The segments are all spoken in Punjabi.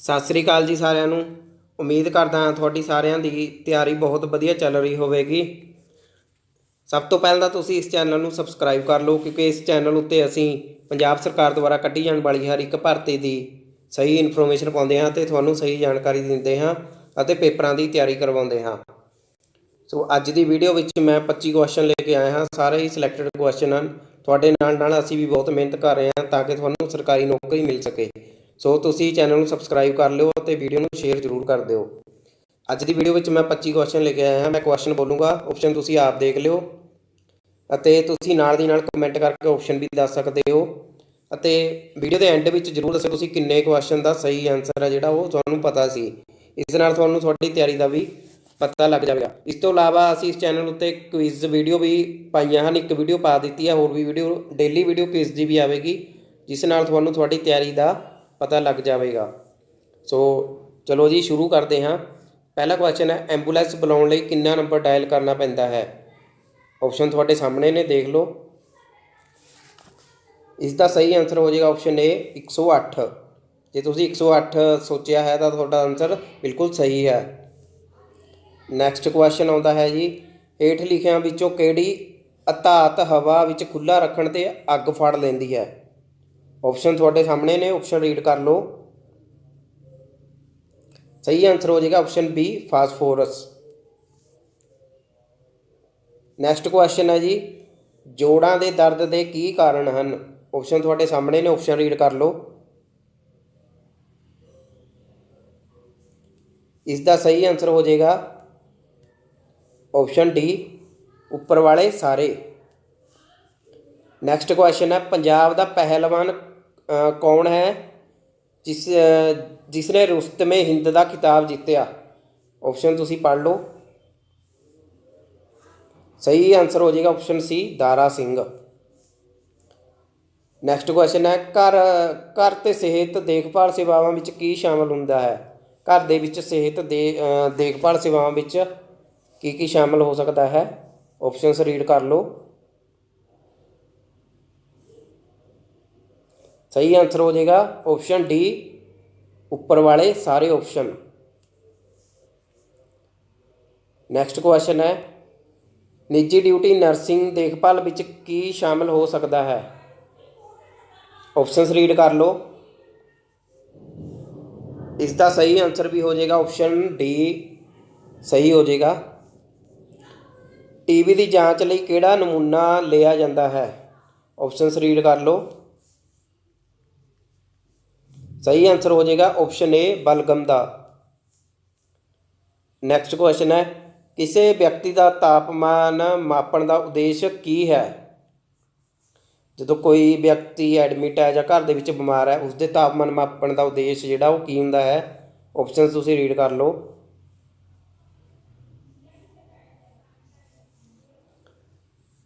ਸਤਿ ਸ੍ਰੀ ਅਕਾਲ ਜੀ ਸਾਰਿਆਂ ਨੂੰ। ਉਮੀਦ ਕਰਦਾ ਹਾਂ ਤੁਹਾਡੀ ਸਾਰਿਆਂ ਦੀ ਤਿਆਰੀ ਬਹੁਤ ਵਧੀਆ ਚੱਲ ਰਹੀ ਹੋਵੇਗੀ। ਸਭ ਤੋਂ ਪਹਿਲਾਂ ਤਾਂ ਤੁਸੀਂ ਇਸ ਚੈਨਲ ਨੂੰ ਸਬਸਕ੍ਰਾਈਬ ਕਰ ਲਓ ਕਿਉਂਕਿ ਇਸ ਚੈਨਲ ਉੱਤੇ ਅਸੀਂ ਪੰਜਾਬ ਸਰਕਾਰ ਦੁਆਰਾ ਕੱਢੀ ਜਾਣ ਵਾਲੀ ਹਰ ਇੱਕ ਭਰਤੀ ਦੀ ਸਹੀ ਇਨਫੋਰਮੇਸ਼ਨ ਪਾਉਂਦੇ ਹਾਂ ਤੇ ਤੁਹਾਨੂੰ ਸਹੀ ਜਾਣਕਾਰੀ ਦਿੰਦੇ ਹਾਂ ਅਤੇ ਪੇਪਰਾਂ ਦੀ ਤਿਆਰੀ ਕਰਵਾਉਂਦੇ ਹਾਂ। ਸੋ ਅੱਜ ਦੀ ਵੀਡੀਓ ਵਿੱਚ ਮੈਂ 25 ਕੁਐਸਚਨ ਲੈ ਕੇ ਆਇਆ ਹਾਂ, ਸਾਰੇ ਹੀ ਸਿਲੈਕਟਡ ਕੁਐਸਚਨ ਹਨ। ਤੁਹਾਡੇ ਨਾਲ ਨਾਲ ਅਸੀਂ ਵੀ ਬਹੁਤ ਮਿਹਨਤ ਕਰ ਰਹੇ ਹਾਂ ਤਾਂ ਕਿ ਤੁਹਾਨੂੰ ਸਰਕਾਰੀ ਨੌਕਰੀ ਮਿਲ ਸਕੇ। ਸੋ ਤੁਸੀਂ ਚੈਨਲ ਨੂੰ ਸਬਸਕ੍ਰਾਈਬ ਕਰ ਲਿਓ ਤੇ ਵੀਡੀਓ ਨੂੰ ਸ਼ੇਅਰ ਜ਼ਰੂਰ ਕਰ ਦਿਓ। ਅੱਜ ਦੀ ਵੀਡੀਓ ਵਿੱਚ ਮੈਂ 25 ਕੁਐਸਚਨ ਲੈ ਕੇ ਆਇਆ ਹਾਂ। ਮੈਂ ਕੁਐਸਚਨ ਬੋਲੂੰਗਾ। ਆਪਸ਼ਨ ਤੁਸੀਂ ਆਪ ਦੇਖ ਲਿਓ। ਅਤੇ ਤੁਸੀਂ ਨਾਲ ਦੀ ਨਾਲ ਕਮੈਂਟ ਕਰਕੇ ਆਪਸ਼ਨ ਵੀ ਦੱਸ ਸਕਦੇ ਹੋ। ਅਤੇ ਵੀਡੀਓ ਦੇ ਐਂਡ ਵਿੱਚ ਜ਼ਰੂਰ ਦੱਸੋ ਤੁਸੀਂ ਕਿੰਨੇ ਕੁਐਸਚਨ ਦਾ ਸਹੀ ਆਨਸਰ ਹੈ ਜਿਹੜਾ ਉਹ ਤੁਹਾਨੂੰ ਪਤਾ ਸੀ। ਇਸ ਨਾਲ ਤੁਹਾਨੂੰ ਤੁਹਾਡੀ ਤਿਆਰੀ ਦਾ ਵੀ ਪਤਾ ਲੱਗ ਜਾਵੇਗਾ। ਇਸ ਤੋਂ ਇਲਾਵਾ ਅਸੀਂ ਇਸ ਚੈਨਲ ਉੱਤੇ ਕੁਇਜ਼ ਵੀਡੀਓ ਵੀ ਪਾਈਆਂ ਹਨ। ਇੱਕ ਵੀਡੀਓ ਪਾ ਦਿੱਤੀ ਹੈ ਹੋਰ ਵੀ ਵੀਡੀਓ ਡੇਲੀ ਵੀਡੀਓ ਕੁਇਜ਼ ਦੀ ਵੀ ਆਵੇਗੀ, ਜਿਸ ਨਾਲ ਤੁਹਾਨੂੰ ਤੁਹਾਡੀ ਤਿਆਰੀ ਦਾ ਪਤਾ ਲੱਗ ਜਾਵੇਗਾ। ਸੋ ਚਲੋ ਜੀ, ਸ਼ੁਰੂ ਕਰਦੇ ਹਾਂ। ਪਹਿਲਾ ਕੁਐਸਚਨ ਹੈ ਐਂਬੂਲੈਂਸ ਬੁਲਾਉਣ ਲਈ ਕਿੰਨਾ ਨੰਬਰ ਡਾਇਲ ਕਰਨਾ ਪੈਂਦਾ ਹੈ? ਆਪਸ਼ਨ ਤੁਹਾਡੇ ਸਾਹਮਣੇ ਨੇ, ਦੇਖ ਲਓ। ਇਸ ਦਾ ਸਹੀ ਆਨਸਰ ਹੋ ਜਾਏਗਾ ਆਪਸ਼ਨ ਏ 108 ਜੇ ਤੁਸੀਂ 108 ਸੋਚਿਆ ਹੈ, ਤਾਂ ਤੁਹਾਡਾ ਆਨਸਰ ਬਿਲਕੁਲ ਸਹੀ ਹੈ। ਨੈਕਸਟ ਕੁਐਸਚਨ ਆਉਂਦਾ ਹੈ ਜੀ, ਹੇਠ ਲਿਖਿਆਂ ਵਿੱਚੋਂ ਕਿਹੜੀ ਅਧਾਤ ਹਵਾ ਵਿੱਚ ਖੁੱਲਾ ਰੱਖਣ ਤੇ ਅੱਗ ਫੜ ਲੈਂਦੀ ਹੈ? ਆਪਸ਼ਨ ਤੁਹਾਡੇ ਸਾਹਮਣੇ ਨੇ ਆਪਸ਼ਨ ਰੀਡ ਕਰ ਲਓ। ਸਹੀ ਆਨਸਰ ਹੋ ਜਾਏਗਾ option B phosphorus next question ਹੈ ਜੀ, ਜੋੜਾਂ ਦੇ ਦਰਦ ਦੇ ਕੀ ਕਾਰਨ ਹਨ? ਆਪਸ਼ਨ ਤੁਹਾਡੇ ਸਾਹਮਣੇ ਨੇ ਆਪਸ਼ਨ ਰੀਡ ਕਰ ਲਓ। ਇਸ ਦਾ ਸਹੀ ਆਨਸਰ ਹੋ ਜਾਏਗਾ ਆਪਸ਼ਨ ਡੀ ਉੱਪਰ ਵਾਲੇ ਸਾਰੇ। ਨੈਕਸਟ ਕੁਐਸਚਨ ਹੈ, ਪੰਜਾਬ ਦਾ ਪਹਿਲਵਾਨ ਕੌਣ ਹੈ? ਜਿਸ ਅ, ਜਿਸ ਨੇ ਰੁਸਤਮੇ ਹਿੰਦ ਦਾ ਖਿਤਾਬ ਜਿੱਤਿਆ। ਆਪਸ਼ਨ ਤੁਸੀਂ ਪੜ੍ਹ ਲਓ। ਸਹੀ ਆਨਸਰ ਹੋ ਜਾਏਗਾ option C Dara Singh. Next question ਹੈ ਘਰ ਘਰ ਤੇ ਸਿਹਤ ਦੇਖਭਾਲ ਸੇਵਾਵਾਂ ਵਿੱਚ ਕੀ ਸ਼ਾਮਲ ਹੁੰਦਾ ਹੈ? ਘਰ ਦੇ ਵਿੱਚ ਸਿਹਤ ਦੇ ਦੇਖਭਾਲ ਸੇਵਾਵਾਂ ਵਿੱਚ ਕੀ ਕੀ ਸ਼ਾਮਲ ਹੋ ਸਕਦਾ ਹੈ? ਆਪਸ਼ਨਸ ਰੀਡ ਕਰ ਲਓ। ਸਹੀ ਆਨਸਰ ਹੋ ਜਾਏਗਾ ਆਪਸ਼ਨ ਡੀ ਉੱਪਰ ਵਾਲੇ ਸਾਰੇ ਆਪਸ਼ਨ ਨੈਕਸਟ ਕੁਐਸਚਨ ਹੈ, ਨਿੱਜੀ ਡਿਊਟੀ ਨਰਸਿੰਗ ਦੇਖਭਾਲ ਵਿੱਚ ਕੀ ਸ਼ਾਮਲ ਹੋ ਸਕਦਾ ਹੈ? ਆਪਸ਼ਨਸ ਰੀਡ ਕਰ ਲਓ। ਇਸ ਦਾ ਸਹੀ ਆਨਸਰ ਵੀ ਹੋ ਜਾਏਗਾ ਆਪਸ਼ਨ ਡੀ ਸਹੀ ਹੋ ਜਾਏਗਾ। ਟੀਬੀ ਦੀ ਜਾਂਚ ਲਈ ਕਿਹੜਾ ਨਮੂਨਾ ਲਿਆ ਜਾਂਦਾ ਹੈ? ਆਪਸ਼ਨਸ ਰੀਡ ਕਰ ਲਓ। ਸਹੀ ਆਨਸਰ ਹੋ ਜਾਏਗਾ ਆਪਸ਼ਨ ਏ ਬਲਗਮ ਦਾ ਨੈਕਸਟ ਕੁਐਸਚਨ ਹੈ ਕਿਸੇ ਵਿਅਕਤੀ ਦਾ ਤਾਪਮਾਨ ਮਾਪਣ ਦਾ ਉਦੇਸ਼ ਕੀ ਹੈ ਜਦੋਂ ਕੋਈ ਵਿਅਕਤੀ ਐਡਮਿਟ ਹੈ ਜਾਂ ਘਰ ਦੇ ਵਿੱਚ ਬਿਮਾਰ ਹੈ ਉਸ ਦੇ ਤਾਪਮਾਨ ਮਾਪਣ ਦਾ ਉਦੇਸ਼ ਜਿਹੜਾ ਉਹ ਕੀ ਹੁੰਦਾ ਹੈ ਆਪਸ਼ਨਸ ਤੁਸੀਂ ਰੀਡ ਕਰ ਲਓ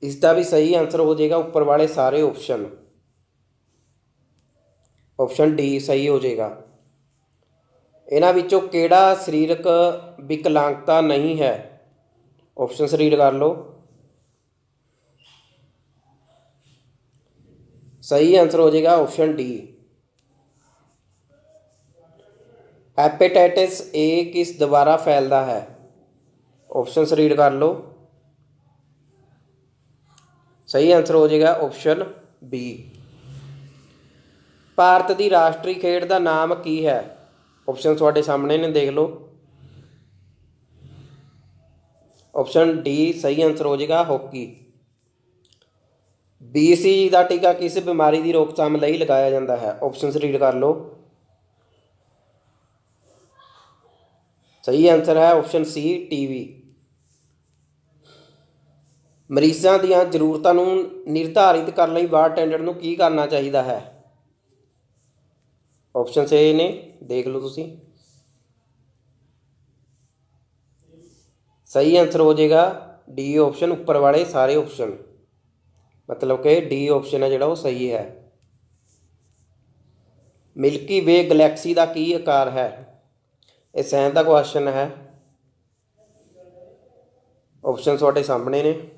ਇਸ ਦਾ ਵੀ ਸਹੀ ਆਨਸਰ ਹੋ ਜਾਏਗਾ ਉੱਪਰ ਵਾਲੇ ਸਾਰੇ ਆਪਸ਼ਨ ਆਪਸ਼ਨ ਡੀ ਸਹੀ ਹੋ ਜਾਏਗਾ। ਇਹਨਾਂ ਵਿੱਚੋਂ ਕਿਹੜਾ ਸਰੀਰਕ ਵਿਕਲਾਂਗਤਾ ਨਹੀਂ ਹੈ? ਆਪਸ਼ਨਸ ਰੀਡ ਕਰ ਲਓ। ਸਹੀ ਆਨਸਰ ਹੋ ਜਾਏਗਾ ਆਪਸ਼ਨ ਡੀ। ਹੈਪੇਟਾਈਟਿਸ ਏ ਕਿਸ ਦੁਆਰਾ ਫੈਲਦਾ ਹੈ? ਆਪਸ਼ਨਸ ਰੀਡ ਕਰ ਲਓ। ਸਹੀ ਆਨਸਰ ਹੋ ਜਾਏਗਾ ਆਪਸ਼ਨ ਬੀ ਭਾਰਤ ਦੀ ਰਾਸ਼ਟਰੀ ਖੇਡ ਦਾ ਨਾਮ ਕੀ ਹੈ? ਆਪਸ਼ਨ ਤੁਹਾਡੇ ਸਾਹਮਣੇ ਨੇ, ਦੇਖ ਲਓ। ਆਪਸ਼ਨ ਡੀ ਸਹੀ ਆਨਸਰ ਹੋ ਜਾਏਗਾ ਹਾਕੀ BCG ਦਾ ਟੀਕਾ ਕਿਸ ਬਿਮਾਰੀ ਦੀ ਰੋਕਥਾਮ ਲਈ ਲਗਾਇਆ ਜਾਂਦਾ ਹੈ? ਆਪਸ਼ਨਸ ਰੀਡ ਕਰ ਲਓ। ਸਹੀ ਆਨਸਰ ਹੈ ਆਪਸ਼ਨ ਸੀ ਟੀਵੀ ਮਰੀਜ਼ਾਂ ਦੀਆਂ ਜ਼ਰੂਰਤਾਂ ਨੂੰ ਨਿਰਧਾਰਿਤ ਕਰਨ ਲਈ ਵਾਰਡ ਅਟੈਂਡੈਂਟ ਨੂੰ ਕੀ ਕਰਨਾ ਚਾਹੀਦਾ ਹੈ? ਆਪਸ਼ਨ ਇਹ ਨੇ, ਦੇਖ ਲਓ ਤੁਸੀਂ। ਸਹੀ ਆਨਸਰ ਹੋ ਜਾਏਗਾ ਡੀ ਆਪਸ਼ਨ ਉੱਪਰ ਵਾਲੇ ਸਾਰੇ ਆਪਸ਼ਨ ਮਤਲਬ ਕਿ ਡੀ ਆਪਸ਼ਨ ਹੈ ਜਿਹੜਾ ਉਹ ਸਹੀ ਹੈ। ਮਿਲਕੀ ਵੇ ਗੈਲੈਕਸੀ ਦਾ ਕੀ ਆਕਾਰ ਹੈ? ਇਹ ਸਾਇੰਸ ਦਾ ਕੁਐਸਚਨ ਹੈ। ਆਪਸ਼ਨ ਤੁਹਾਡੇ ਸਾਹਮਣੇ ਨੇ।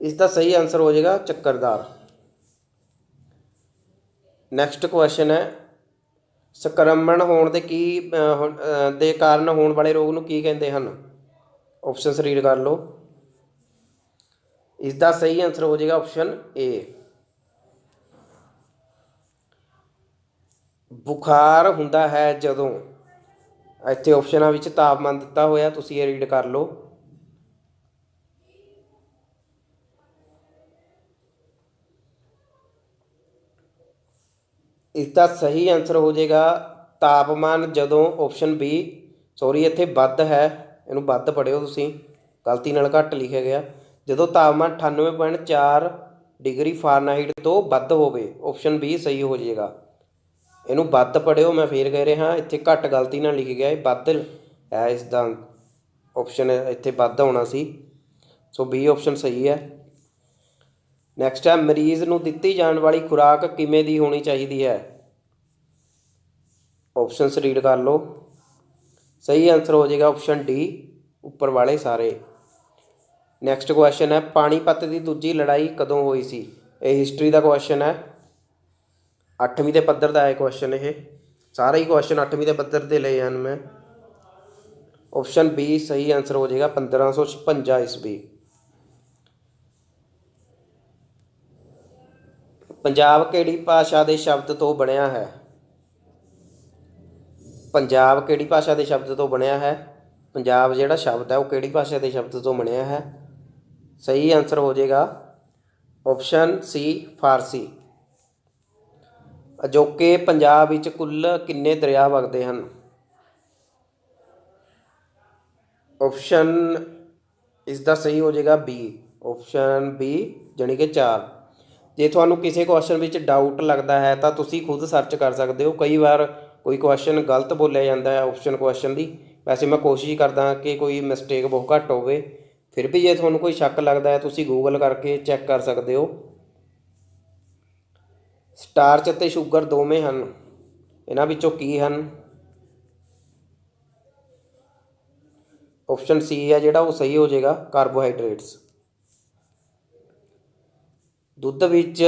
ਇਸ ਦਾ ਸਹੀ ਆਨਸਰ ਹੋ ਜਾਏਗਾ ਚੱਕਰਦਾਰ। ਨੈਕਸਟ ਕੁਐਸਚਨ ਹੈ ਸੰਕਰਮਣ ਹੋਣ ਦੇ ਕੀ ਅ, ਦੇ ਕਾਰਨ ਹੋਣ ਵਾਲੇ ਰੋਗ ਨੂੰ ਕੀ ਕਹਿੰਦੇ ਹਨ? ਆਪਸ਼ਨ ਰੀਡ ਕਰ ਲਓ। ਇਸ ਦਾ ਸਹੀ ਆਨਸਰ ਹੋ ਜਾਏਗਾ ਆਪਸ਼ਨ ਏ ਬੁਖਾਰ ਹੁੰਦਾ ਹੈ ਜਦੋਂ ਇੱਥੇ ਆਪਸ਼ਨਾਂ ਵਿੱਚ ਤਾਪਮਾਨ ਦਿੱਤਾ ਹੋਇਆ ਤੁਸੀਂ ਇਹ ਰੀਡ ਕਰ ਲਓ। ਇਸ ਦਾ ਸਹੀ ਆਨਸਰ ਹੋ ਜਾਏਗਾ ਤਾਪਮਾਨ ਜਦੋਂ ਆਪਸ਼ਨ ਬੀ ਸੌਰੀ ਇੱਥੇ ਵੱਧ ਹੈ, ਇਹਨੂੰ ਵੱਧ ਪੜਿਓ ਤੁਸੀਂ, ਗਲਤੀ ਨਾਲ ਘੱਟ ਲਿਖਿਆ ਗਿਆ। ਜਦੋਂ ਤਾਪਮਾਨ 98.4 ਡਿਗਰੀ ਫਾਰਨਾਹੀਟ ਤੋਂ ਵੱਧ ਹੋਵੇ ਆਪਸ਼ਨ ਬੀ ਸਹੀ ਹੋ ਜਾਏਗਾ। ਇਹਨੂੰ ਵੱਧ ਪੜਿਓ ਮੈਂ ਫੇਰ ਕਹਿ ਰਿਹਾ, ਇੱਥੇ ਘੱਟ ਗਲਤੀ ਨਾਲ ਲਿਖਿਆ ਗਿਆ, ਇਹ ਵੱਧ ਹੈ ਇਸ ਦਾ ਆਪਸ਼ਨ ਇੱਥੇ ਵੱਧ ਆਉਣਾ ਸੀ। ਸੋ ਬੀ ਆਪਸ਼ਨ ਸਹੀ ਹੈ। ਨੈਕਸਟ ਹੈ ਮਰੀਜ਼ ਨੂੰ ਦਿੱਤੀ ਜਾਣ ਵਾਲੀ ਖੁਰਾਕ ਕਿਵੇਂ ਦੀ ਹੋਣੀ ਚਾਹੀਦੀ ਹੈ? ਆਪਸ਼ਨਸ ਰੀਡ ਕਰ ਲਓ। ਸਹੀ ਆਨਸਰ ਹੋ ਜਾਏਗਾ ਆਪਸ਼ਨ ਡੀ ਉੱਪਰ ਵਾਲੇ ਸਾਰੇ। ਨੈਕਸਟ ਕੁਐਸਚਨ ਹੈ, ਪਾਣੀਪਤ ਦੀ ਦੂਜੀ ਲੜਾਈ ਕਦੋਂ ਹੋਈ ਸੀ? ਇਹ ਹਿਸਟਰੀ ਦਾ ਕੁਐਸਚਨ ਹੈ। 8ਵੀਂ ਦੇ ਪੱਧਰ ਦਾ ਹੈ ਕੁਐਸਚਨ ਇਹ। ਸਾਰੇ ਹੀ ਕੁਐਸਚਨ 8ਵੀਂ ਦੇ ਪੱਧਰ ਦੇ ਲਏ ਹਨ ਮੈਂ। ਆਪਸ਼ਨ ਬੀ ਸਹੀ ਆਨਸਰ ਹੋ ਜਾਏਗਾ 1556 ਈਸਵੀ। ਪੰਜਾਬ ਕਿਹੜੀ ਭਾਸ਼ਾ ਦੇ ਸ਼ਬਦ ਤੋਂ ਬਣਿਆ ਹੈ? ਪੰਜਾਬ ਕਿਹੜੀ ਭਾਸ਼ਾ ਦੇ ਸ਼ਬਦ ਤੋਂ ਬਣਿਆ ਹੈ? ਪੰਜਾਬ ਜਿਹੜਾ ਸ਼ਬਦ ਹੈ ਉਹ ਕਿਹੜੀ ਭਾਸ਼ਾ ਦੇ ਸ਼ਬਦ ਤੋਂ ਬਣਿਆ ਹੈ? ਸਹੀ ਆਨਸਰ ਹੋ ਜਾਏਗਾ ਆਪਸ਼ਨ ਸੀ ਫਾਰਸੀ। ਅਜੋਕੇ ਪੰਜਾਬ ਵਿੱਚ ਕੁੱਲ ਕਿੰਨੇ ਦਰਿਆ ਵਗਦੇ ਹਨ? ਆਪਸ਼ਨ ਇਸ ਦਾ ਸਹੀ ਹੋ ਜਾਏਗਾ ਬੀ ਆਪਸ਼ਨ ਬੀ ਜਾਣੀ ਕਿ 4 ਜੇ ਤੁਹਾਨੂੰ ਕਿਸੇ ਕੁਐਸਚਨ ਵਿੱਚ ਡਾਊਟ ਲੱਗਦਾ ਹੈ, ਤਾਂ ਤੁਸੀਂ ਖੁਦ ਸਰਚ ਕਰ ਸਕਦੇ ਹੋ। ਕਈ ਵਾਰ ਕੋਈ ਕੁਐਸਚਨ ਗਲਤ ਬੋਲਿਆ ਜਾਂਦਾ ਹੈ ਆਪਸ਼ਨ ਕੁਐਸਚਨ ਦੀ। ਵੈਸੇ ਮੈਂ ਕੋਸ਼ਿਸ਼ ਕਰਦਾ ਕਿ ਕੋਈ ਮਿਸਟੇਕ ਬਹੁਤ ਘੱਟ ਹੋਵੇ। ਫਿਰ ਵੀ ਜੇ ਤੁਹਾਨੂੰ ਕੋਈ ਸ਼ੱਕ ਲੱਗਦਾ ਹੈ, ਤੁਸੀਂ ਗੂਗਲ ਕਰਕੇ ਚੈੱਕ ਕਰ ਸਕਦੇ ਹੋ। ਸਟਾਰਚ ਅਤੇ ਸ਼ੂਗਰ ਦੋਵੇਂ ਹਨ। ਇਹਨਾਂ ਵਿੱਚੋਂ ਕੀ ਹਨ? ਆਪਸ਼ਨ ਸੀ ਹੈ ਜਿਹੜਾ ਉਹ ਸਹੀ ਹੋ ਜਾਏਗਾ ਕਾਰਬੋਹਾਈਡਰੇਟਸ ਦੁੱਧ ਵਿੱਚ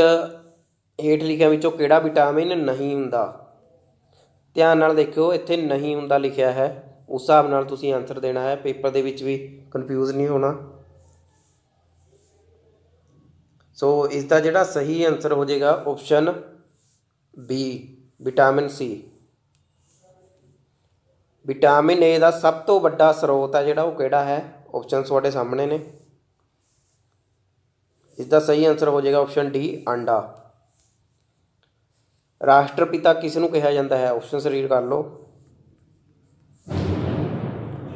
ਹੇਠ ਲਿਖਿਆਂ ਵਿੱਚੋਂ ਕਿਹੜਾ ਵਿਟਾਮਿਨ ਨਹੀਂ ਹੁੰਦਾ? ਧਿਆਨ ਨਾਲ ਦੇਖਿਓ, ਇੱਥੇ ਨਹੀਂ ਹੁੰਦਾ ਲਿਖਿਆ ਹੈ। ਉਸ ਹਿਸਾਬ ਨਾਲ ਤੁਸੀਂ ਆਨਸਰ ਦੇਣਾ ਹੈ। ਪੇਪਰ ਦੇ ਵਿੱਚ ਵੀ ਕਨਫਿਊਜ਼ ਨਹੀਂ ਹੋਣਾ। ਸੋ ਇਸ ਦਾ ਜਿਹੜਾ ਸਹੀ ਆਨਸਰ ਹੋ ਜਾਏਗਾ option B vitamin C vitamin A ਦਾ ਸਭ ਤੋਂ ਵੱਡਾ ਸਰੋਤ ਹੈ ਜਿਹੜਾ, ਉਹ ਕਿਹੜਾ ਹੈ? ਆਪਸ਼ਨ ਤੁਹਾਡੇ ਸਾਹਮਣੇ ਨੇ। ਇਸ ਦਾ ਸਹੀ ਆਨਸਰ ਹੋ ਜਾਏਗਾ ਆਪਸ਼ਨ ਡੀ ਆਂਡਾ ਰਾਸ਼ਟਰਪਿਤਾ ਕਿਸ ਨੂੰ ਕਿਹਾ ਜਾਂਦਾ ਹੈ? ਆਪਸ਼ਨਸ ਰੀਡ ਕਰ ਲਓ।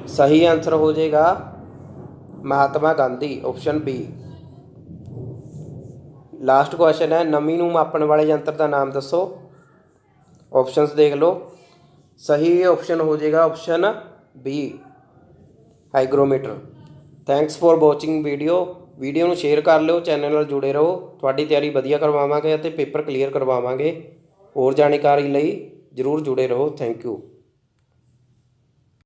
ਸਹੀ ਆਨਸਰ ਹੋ ਜਾਏਗਾ Mahatma Gandhi option B last question ਹੈ, ਨਮੀ ਨੂੰ ਮਾਪਣ ਵਾਲੇ ਯੰਤਰ ਦਾ ਨਾਮ ਦੱਸੋ। ਆਪਸ਼ਨਸ ਦੇਖ ਲਓ। ਸਹੀ ਆਪਸ਼ਨ ਹੋ ਜਾਏਗਾ option B hygrometer thanks for watching video video ਨੂੰ ਸ਼ੇਅਰ ਕਰ ਲਿਓ, ਚੈਨਲ ਨਾਲ ਜੁੜੇ ਰਹੋ। ਤੁਹਾਡੀ ਤਿਆਰੀ ਵਧੀਆ ਕਰਵਾਵਾਂਗੇ ਅਤੇ ਪੇਪਰ ਕਲੀਅਰ ਕਰਵਾਵਾਂਗੇ। ਹੋਰ ਜਾਣਕਾਰੀ ਲਈ ਜਰੂਰ ਜੁੜੇ ਰਹੋ। Thank you